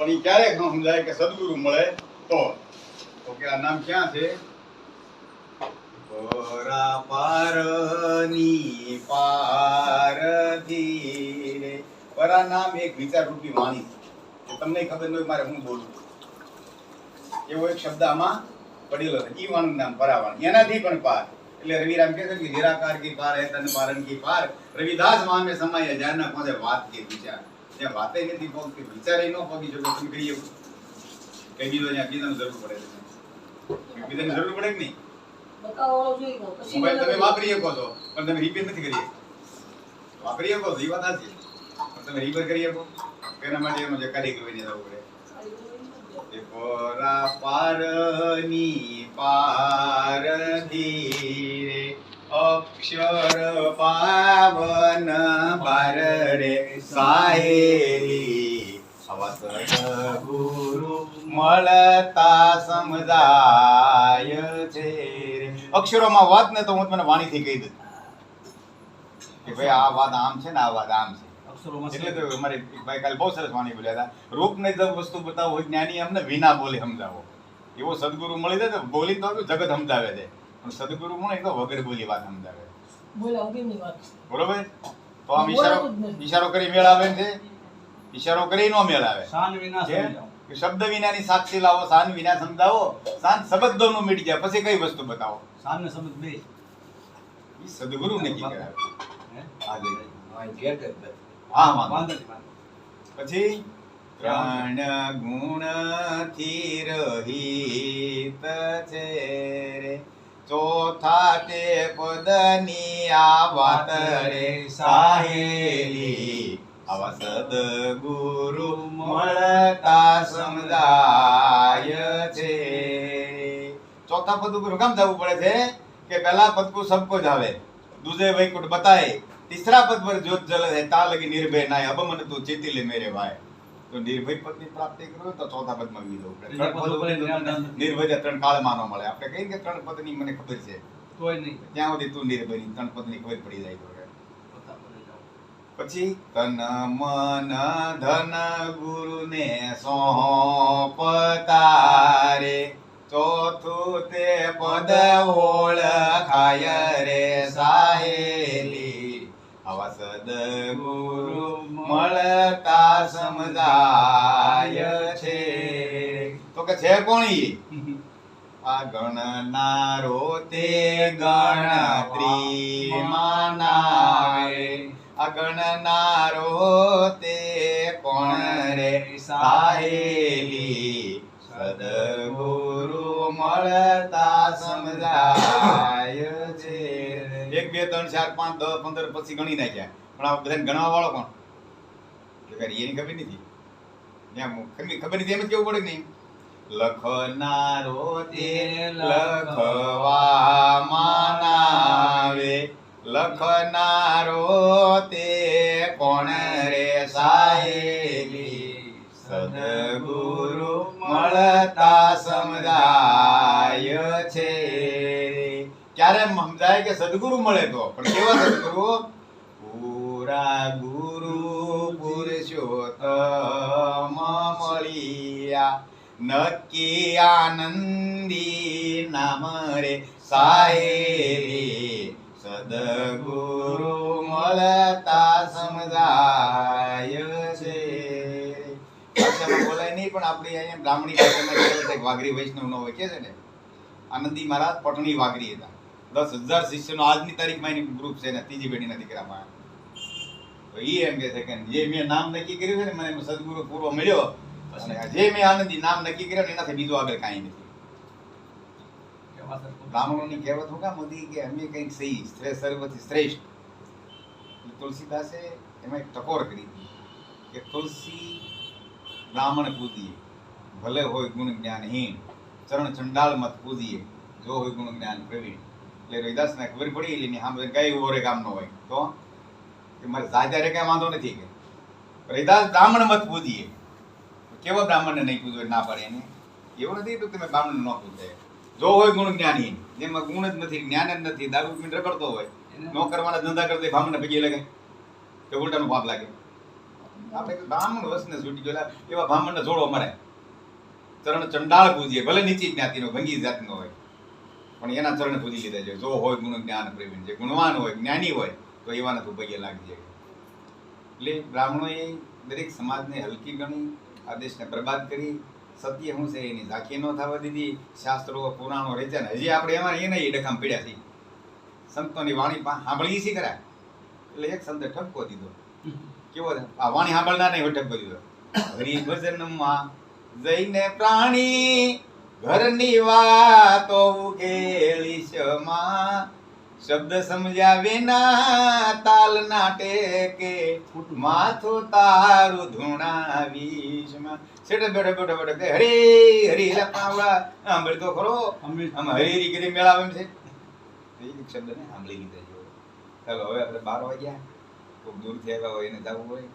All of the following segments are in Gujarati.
પણ એ ક્યારેક સમજાય કે સદગુરુ મળે તો. તો કે આ નામ ક્યાં છે? પરા પારની પારધી રે પરા નામ એક વિચાર રૂપી વાણી છે. તમને ખબર ન હોય મારે હું બોલું એવો એક શબ્દ આમાં પડેલો છે. ઈ વાણનું નામ પરાવાણ એનાથી પણ પાર. એટલે રવિરામ કહે છે કે નિરાકાર કી પાર હે, તન પારન કી પાર. રવિદાસમાં સમય સમાય જાના કોને વાત કે વિચાર. જ્યાં વાતે નથી પહોંચતી વિચારે ન પગી શકો તમે કહીએ. કહી દીધો ત્યાં બીજાને જરૂર પડે છે. બીજાને જરૂર પડે કે નહીં? મોબાઈલ તમે વાપરી શકો છો પણ તમે રિપેર નથી કરી. વાપરી શકો છો એ વાત સાચી. પણ તમે રિપેર કરી શકો. એના માટે એનો જે હોય એને જવું પડે. પોરા પારની પારધી રે અક્ષર પાવન બાર રે સાહેલી. અવસર ગુરુ મળતા સમજાય છે અક્ષરોમાં વાત ને તો હું તમને વાણીથી કહી દઉં. કે ભાઈ આ વાત આમ છે ને આ વાત આમ છે. અક્ષરોમાં એટલે તો અમારે ભાઈ કાલે બહુ સરસ વાણી બોલ્યા હતા. રૂપને જો વસ્તુ બતાવો હોય જ્ઞાની અમને વિના બોલે સમજાવો. એવો સદગુરુ મળી જાય તો બોલી તો જગત સમજાવે છે. સદગુરુ મળે એ તો વગર બોલી વાત સમજાવે. બોલ્યા વગરની વાત બરોબર? તો આમ ઈશારો. ઈશારો કરી મેળ આવે છે ઈશારો કરી નો મેળ આવે. શાન વિના સમજાવો. કે શબ્દ વિનાની સાક્ષી લાવો શાન વિના સમજાવો સાન શબ્દોનું મીટી જાય. પછી કઈ વસ્તુ બતાવો? શાન ને સમજ બે. ઈ સદગુરુ નક્કી કરાવે હે? હા જી. હા, હા પછી? ત્રણ ગુણથી રહિત છે રે. ચોથા તે પદની આ વાત રે સાહેલી. આવા સદગુરુ મળતા સમજાય છે. ચોથા પદ ઉપર કેમ જવું પડે છે કે પેલા પદ કો સબકો જાવે દૂજે વૈકુટ બતાય. તીસરા પદ પર જોત જલ તા લગી નિર્ભય નાય. અબ મન તું ચેતી લે મેરે ભાઈ તો નિર્ભય પદની પ્રાપ્તિ કરો તો ચોથા પદમાં દાન નિર્ભય ત્રણ કાળ માનો મળે. આપણે કહીએ કે ત્રણ પદની મને ખબર છે. તોય નહીં. ત્યાં સુધી તું નિર્ભય ત્રણ પદની ખબર પડી જાય તો. પછી તન મન ધન ગુરુને સોંપતા રે ચોથું તે પદ ઓળખાય રે સાહેલી આવા સદગુરુ મળતા સમજાય છે. તો કે છે કોણ ઈ? આ ગણનારો તે ગણત્રી માનાવે આ ગણનારો તે કોણ રે? સાહેલી. સદગુરુ મળતા સમજાય ત્રણ, ચાર, પાંચ, દસ, પંદર, પછી ગણી નાખ્યા. પણ આ બધાને ગણવા વાળો કોણ એની ખબર નથી. ખબર નથી એમ જ કેવું પડે નહીં? લખનારો તે લખવા માનાવે લખનારો તે કોણ રે સાહેલી સદગુરુ મળતા સમજાય છે ક્યારે સમજાય કે સદગુરુ મળે તો? પણ કેવા સદગુરુ? પૂરા ગુરુ પુરુષોત્તમ મળ્યા. નક્કી આનંદી નામ રે સાહેલી સદગુરુ મળતા સમજાય છે. બોલાય નહીં, પણ આપણી અહીંયા બ્રાહ્મણી ભાષામાં વાઘરી વૈષ્ણવ નો હોય, કે છે ને? આનંદી મહારાજ, પટણી વાઘરી હતા. દસ હજાર શિષ્યનો આજની તારીખમાં એની ગ્રુપ છે ને ત્રીજી પેઢીના દીકરામાં. તો એ એમ કે છે કે જે મેં નામ નક્કી કર્યું છે ને, મને સદગુરુ પૂર્વ મળ્યો જે મેં આનંદી નામ નક્કી કર્યો ને, એનાથી બીજું આગળ કાંઈ નથી. બ્રાહ્મણોની કહેવત હું કામ હતી કે અમે કંઈક સહી શ્રેષ્ઠ સર્વથી શ્રેષ્ઠ. તુલસીદાસે એમાં એક ટકોર કરી કે તુલસી બ્રાહ્મણ પૂજીએ, ભલે હોય ગુણ જ્ઞાનહીન ચરણ ચંડાળ મત પૂજીએ, જો હોય ગુણ જ્ઞાન પ્રવીણ. એટલે રવિદાસને ખબર પડી એટલે એની સામે કઈ ઊભો રે કામ નો હોય. તો કે મારે જાત્યારે કઈ વાંધો નથી કે. રવિદાસ બ્રાહ્મણ મત પૂજીએ. કેવા બ્રાહ્મણને નહીં પૂજવે ના પાડે એને. એવું નથી તો તમે બ્રાહ્મણ ન પૂજાય. જો હોય ગુણ જ્ઞાની. જેમાં ગુણ જ નથી જ્ઞાન જ નથી દારૂ પીને રખડતો હોય ન કરવાના ધંધા કરતા બ્રાહ્મણને ભજી લાગે કે ઉલટાનો પાપ લાગે. આપણે બ્રાહ્મણ વસને છૂટી ગયેલા એવા બ્રાહ્મણને જોડો મળે ચરણ ચંડાળ પૂજીએ ભલે નીચી જ્ઞાતિનો ભંગી જાતનો હોય. પણ એના ચરણ પૂજી લીધા છે જો હોય ગુણ, જ્ઞાન, પ્રેમી. જે ગુણવાન હોય, જ્ઞાની હોય, તો એવાને તું પગે લાગી જાય. એટલે બ્રાહ્મણોએ દરેક સમાજને હલકી ગણી, આદેશને બરબાદ કરી. સત્ય શું છે? એની ઝાંખી ન થવા દીધી. શાસ્ત્રો, પુરાણો રચ્યા ને, હજી આપણે એમાં એને ડખામ પીડ્યા છીએ. સંતોની વાણી સાંભળી છે કરાય એટલે એક સંતે ઠપકો દીધો. કેવો? આ વાણી સાંભળનાર નહીં ઠપકો દીધો. હરિભજનમાં જઈને પ્રાણી ઘરની વાતો ઉકેલી શમા શબ્દ સમજ્યા વિના તાલ ના ટેકે. માથું તારું ધૂણાવીશમાં. છેટે બેઠો બેઠો બેઠો કે હરે હરે લા પાવડા. સાંભળી તો ખરો. આમ હરી કરી મેળાવે એમ છે. એક શબ્દ ને સાંભળી લીધા જો ચાલો હવે આપણે બાર વાગ્યા. ખૂબ દૂર આવ્યા હોય એને જવું હોય.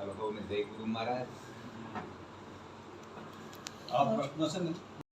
હવે કહું ને જય ગુરુ મહારાજ. આ પ્રશ્ન છે ને